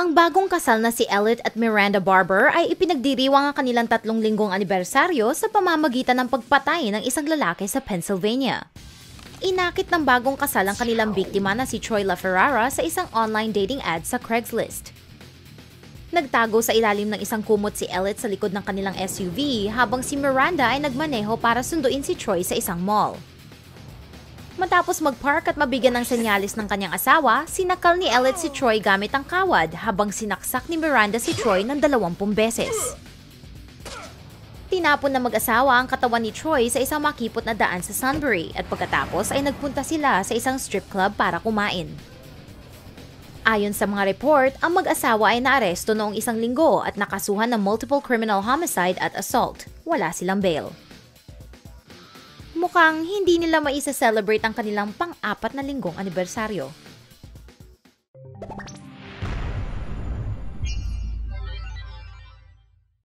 Ang bagong kasal na si Elliot at Miranda Barber ay ipinagdiriwang ang kanilang tatlong linggong anibersaryo sa pamamagitan ng pagpatay ng isang lalaki sa Pennsylvania. Inakit ng bagong kasal ang kanilang biktima na si Troy LaFerrara sa isang online dating ad sa Craigslist. Nagtago sa ilalim ng isang kumot si Elliot sa likod ng kanilang SUV habang si Miranda ay nagmaneho para sunduin si Troy sa isang mall. Matapos mag-park at mabigyan ng senyalis ng kanyang asawa, sinakal ni Elliot si Troy gamit ang kawad habang sinaksak ni Miranda si Troy ng 20 beses. Tinapon na mag-asawa ang katawan ni Troy sa isang makipot na daan sa Sunbury at pagkatapos ay nagpunta sila sa isang strip club para kumain. Ayon sa mga report, ang mag-asawa ay naaresto noong isang linggo at nakasuhan ng multiple criminal homicide at assault. Wala silang bail. Mukhang hindi nila maisa-celebrate ang kanilang pang-apat na linggong anibersaryo.